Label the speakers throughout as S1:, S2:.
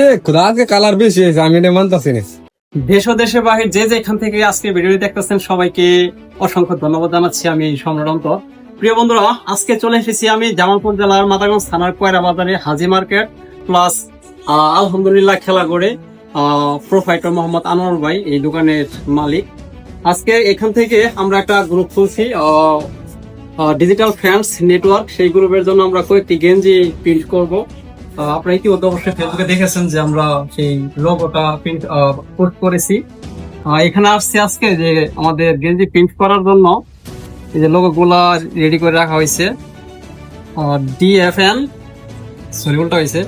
S1: এ, খুদা, আজকে কালার বেশি হয়েছে, আমি এটা মানতাছি
S2: দেশ ও দেশের বাহির যে যেখান থেকে আজকে ভিডিওটি দেখতেছেন, সবাইকে অসংখ্য ধন্যবাদ জানাচ্ছি আমি সম্রান্ত প্রিয় বন্ধুরা, আজকে চলে এসেছি আমি জামালপুর জেলার মাদারগঞ্জ থানার কয়রা বাজারে, হাজি মার্কেট প্লাস আলহামদুলিল্লাহ খেলা করে প্রোফাইটার মোহাম্মদ আনোয়ার ভাই, এই দোকানের মালিক। আজকে এখান থেকে আমরা একটা গ্রুপ খুলছি ডিজিটাল ফ্যান্স নেটওয়ার্ক সেই গ্রুপের জন্য আমরা কয়েকটি গেঞ্জি প্রিন্ট করব। আপনারা ইতিমধ্যে অবশ্যই ফেসবুকে দেখেছেন যে আমরা সেই লোগোটা প্রিন্ট পোস্ট করেছি। এখানে আসছে আজকে যে আমাদের গেঞ্জি প্রিন্ট করার জন্য। এই যে লোগো গুলা রেডি করে রাখা হয়েছে। ডিএফএন সরি উল্টা হয়েছে।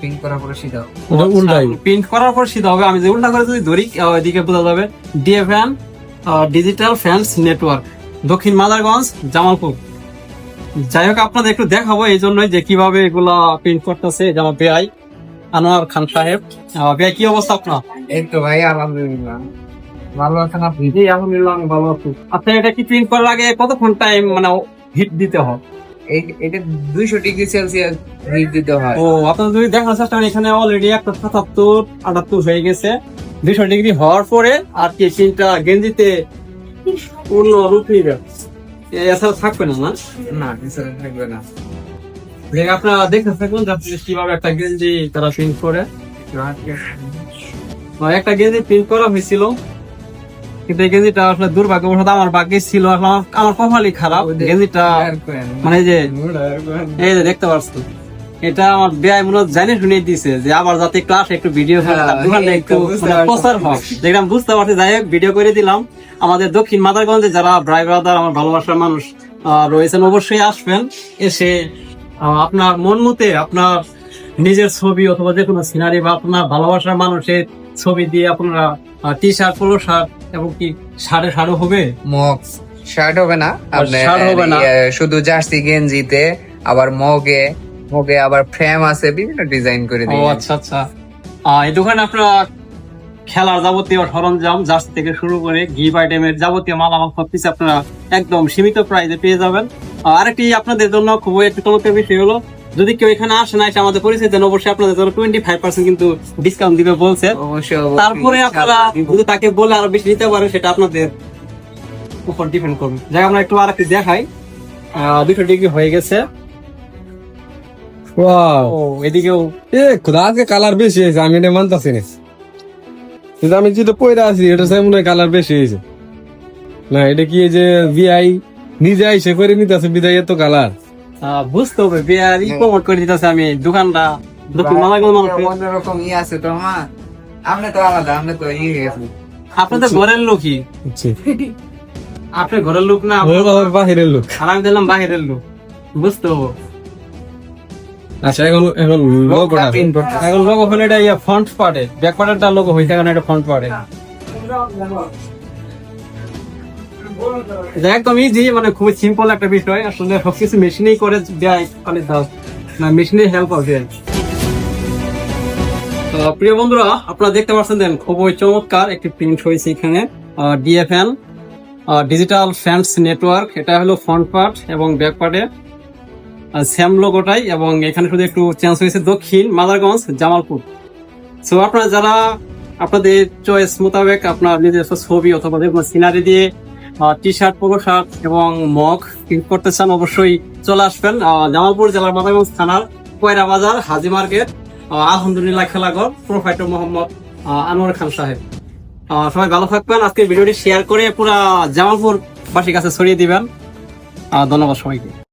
S3: পিঙ্ক করা পরে সিধা
S1: ওটা উল্টাই।
S2: প্রিন্ট করার পর সিধা হবে। আমি যে উল্টা করে যদি ধরি এদিকে বোঝা যাবে। ডিএফএন ডিজিটাল ফ্যান্স নেটওয়ার্ক দক্ষিণ মাদারগঞ্জ জামালপুর। যাই হোক আপনাদের একটু দেখাবো এই জন্যই যে কীভাবে এগুলা প্রিন্ট করতেছে যে আমার বেআই আনোয়ার খান সাহেব। বেআই কি অবস্থা আপনার?
S3: এই তো ভাই আলহামদুলিল্লাহ। ভালো আছেন আপনি?
S2: জি আলহামদুলিল্লাহ আমি ভালো আছি। আচ্ছা এটা কি প্রিন্ট করার আগে কতক্ষণ টাইম মানে হিট দিতে হয়?
S3: এটা দুইশো ডিগ্রি সেলসিয়াস হিট দিতে হয়।
S2: ও আপনারা যদি দেখার চেষ্টা করেন এখানে অলরেডি একটা সাতাত্তর আটাত্তর হয়ে গেছে। দুইশো ডিগ্রি হওয়ার পরে আর কি প্রিন্টটা গেঞ্জিতে পূর্ণ রূপ নিবে। এছাড়া থাকবে না না
S3: না কিছু থাকবে না।
S2: আপনারা দেখতে থাকুন কীভাবে একটা গেঞ্জি তারা প্রিন্ট করে। একটা গেঞ্জি প্রিন্ট করা হয়েছিল। কিন্তু এই গেঞ্জিটা আসলে দুর্ভাগ্যবশত আমার বাকি ছিল। আমার আমার কপালই খারাপ। গেঞ্জিটা মানে যে এই যে দেখতে পাচ্ছি এটা আমার ব্যয় মূলত জানি শুনে দিছে যে আবার যাতে ক্লাস একটু ভিডিও
S3: হ্যাঁ,
S2: একটু মানে। প্রচার হোক। দেখলাম বুঝতে পারছি যাই হোক ভিডিও করে দিলাম। আমাদের দক্ষিণ মাদারগঞ্জে যারা ব্রাই ব্রাদার আমার ভালোবাসার মানুষ রয়েছেন অবশ্যই আসবেন। এসে আপনার মন মতে আপনার নিজের ছবি অথবা যে কোনো সিনারি বা আপনার ভালোবাসার মানুষের ছবি দিয়ে আপনারা টি শার্ট পোলো শার্ট এবং কি শার্টে শার্টও হবে?
S3: মগ শার্ট হবে না। আপনার
S2: হবে না।
S3: ইয়ে, শুধু জার্সি গেঞ্জিতে আবার মগে মগে আবার ফ্রেম আছে বিভিন্ন ডিজাইন করে
S2: ও আচ্ছা আচ্ছা। আহ, এই দোকানে আপনারা খেলার যাবতীয় সরঞ্জাম জার্সি থেকে শুরু করে গিফট আইটেমের যাবতীয় মালামাল সবকিছু আপনারা একদম সীমিত প্রাইসে পেয়ে যাবেন। আরেকটি আপনাদের জন্য খুবই একটি চমৎকার বিষয় হলো যদি কেউ এখানে আসে না এসে আমাদের পরিচয় দেন অবশ্যই আপনাদের জন্য টোয়েন্টি ফাইভ পার্সেন্ট কিন্তু ডিসকাউন্ট দিবে বলছে। তারপরে আপনারা যদি তাকে বলে আরও বেশি নিতে পারেন সেটা আপনাদের উপর ডিপেন্ড করবে। যাই আমরা একটু আর একটু দেখাই দুটো ডিগ্রি হয়ে গেছে।
S1: ওয়াও
S2: এদিকেও।
S1: এ খুদা আজকে কালার বেশি হয়েছে আমি এটা মানতাছি না। কিন্তু আমি যেটা পয়রা আছি এটা সাথে মনে কালার বেশি হয়েছে। না এটা কি যে ভিআই নিজে আইসে করে নিতেছে বিদায় এত কালার
S2: বুঝতে হবে বিয়ার ই প্রমোট করে দিতেছে আমি দোকানটা। দক্ষিণ মালাগঞ্জ মানুষ
S3: অন্যরকম ই আছে তো আমার আপনি তো আলাদা আপনি তো ই গেছে
S2: আপনাদের ঘরের লোকই। আপনার ঘরের লোক না
S1: বাহিরের লোক।
S2: আর আমি দিলাম বাহিরের লোক। বুঝতে হবে।
S1: আচ্ছা এখন এখন
S2: এখন এটা ইয়ে পার্টে ব্যাক পার্টেরটা লোক হয়েছে কারণ এটা ফ্রন্ট পার্টে এটা একদম ইজি মানে খুবই সিম্পল একটা বিষয়। আসলে সবকিছু মেশিনেই করে দেয় দাও। না মেশিনের হেল্প হবে। প্রিয় বন্ধুরা আপনারা দেখতে পাচ্ছেন দেন খুবই চমৎকার একটি প্রিন্ট হয়েছে এখানে ডিএফএন ডিজিটাল ফ্যান্স নেটওয়ার্ক এটা হলো ফ্রন্ট পার্ট এবং ব্যাক পার্টে স্যাম লোগোটাই এবং এখানে শুধু একটু চেঞ্জ হয়েছে দক্ষিণ মাদারগঞ্জ, জামালপুর। সো আপনারা যারা আপনাদের চয়েস মোতাবেক আপনার নিজস্ব ছবি অথবা সিনারি দিয়ে টি শার্ট পোলো শার্ট এবং মগ করতে চান, অবশ্যই চলে আসবেন। জামালপুর জেলার মাদারগঞ্জ থানার কয়রা বাজার, হাজি মার্কেট। আলহামদুলিল্লাহ খেলাঘর প্রোফাইটার মোহাম্মদ আনোয়ার খান সাহেব। সবাই ভালো থাকবেন। আজকে ভিডিওটি শেয়ার করে পুরা জামালপুর বাসীর কাছে ছড়িয়ে দিবেন। ধন্যবাদ সবাইকে।